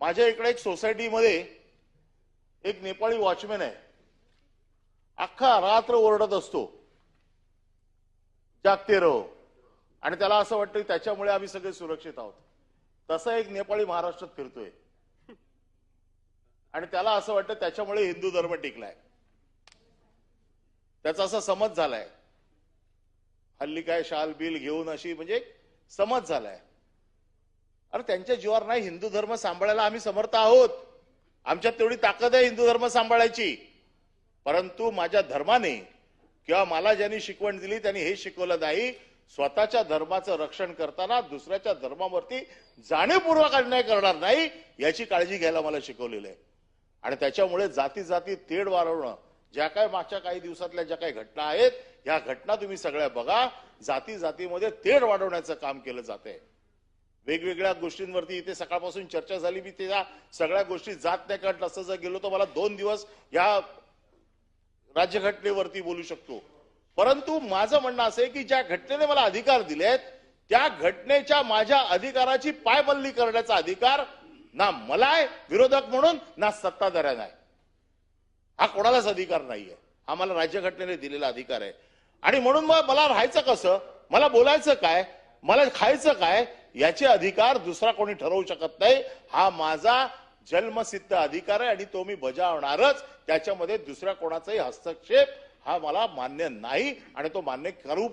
माझ्या इकडे एक सोसायटीमध्ये एक नेपाळी वॉचमॅन आहे. अख्खा रात्र ओरडत असतो. जागते रहो. आणि त्याला असं वाटतं की त्याच्यामुळे आम्ही सगळे सुरक्षित आहोत. तसा एक नेपाळी महाराष्ट्रात फिरतोय. आणि त्याला असं वाटतं त्याच्यामुळे हिंदू धर्म टिकलाय. त्याचा असा समज झालाय. हल्ली काय शाल बिल घेऊन अशी म्हणजे समज झालाय. त्यांच्या जीवावर नाही हिंदू धर्म सांभाळायला आम्ही समर्थ आहोत. आमच्यात तेवढी ताकद आहे हिंदू धर्म सांभाळायची. परंतु माझ्या धर्माने किंवा मला ज्यांनी शिकवण दिली त्यांनी हे शिकवलं नाही. स्वतःच्या धर्माचं रक्षण करताना दुसऱ्याच्या धर्मावरती जाणीवपूर्वक अन्याय करणार नाही याची काळजी घ्यायला मला शिकवलेलं आहे. आणि त्याच्यामुळे जाती जाती तेढ वाढवणं ज्या काय मागच्या काही दिवसातल्या ज्या काही घटना आहेत ह्या घटना तुम्ही सगळ्या बघा. जाती जातीमध्ये तेढ वाढवण्याचं काम केलं जात आहे वेगवेगळ्या गोष्टींवरती इथे सकाळपासून चर्चा झाली. मी त्या सगळ्या गोष्टी जात नाही कारण तसं जर गेलो तर मला दोन दिवस या राज्यघटनेवरती बोलू शकतो. परंतु माझं म्हणणं असं आहे की ज्या घटनेने मला अधिकार दिलेत त्या घटनेच्या माझ्या अधिकाराची पायबल्ली करण्याचा अधिकार ना मला आहे विरोधक म्हणून ना सत्ताधाऱ्यांना आहे. हा कोणालाच अधिकार नाहीये. हा मला राज्यघटनेने दिलेला अधिकार आहे. आणि म्हणून मग मला राहायचं कसं? मला बोलायचं काय? मला खायचं काय? याचे अधिकार दुसरा कोणी ठरवू शकत नाही. हा माझा जन्मसिद्ध अधिकार आहे आणि तो मी बजावणारच. त्याच्यामध्ये दुसऱ्या कोणाचाही हस्तक्षेप हा मला मान्य नाही आणि तो मान्य करू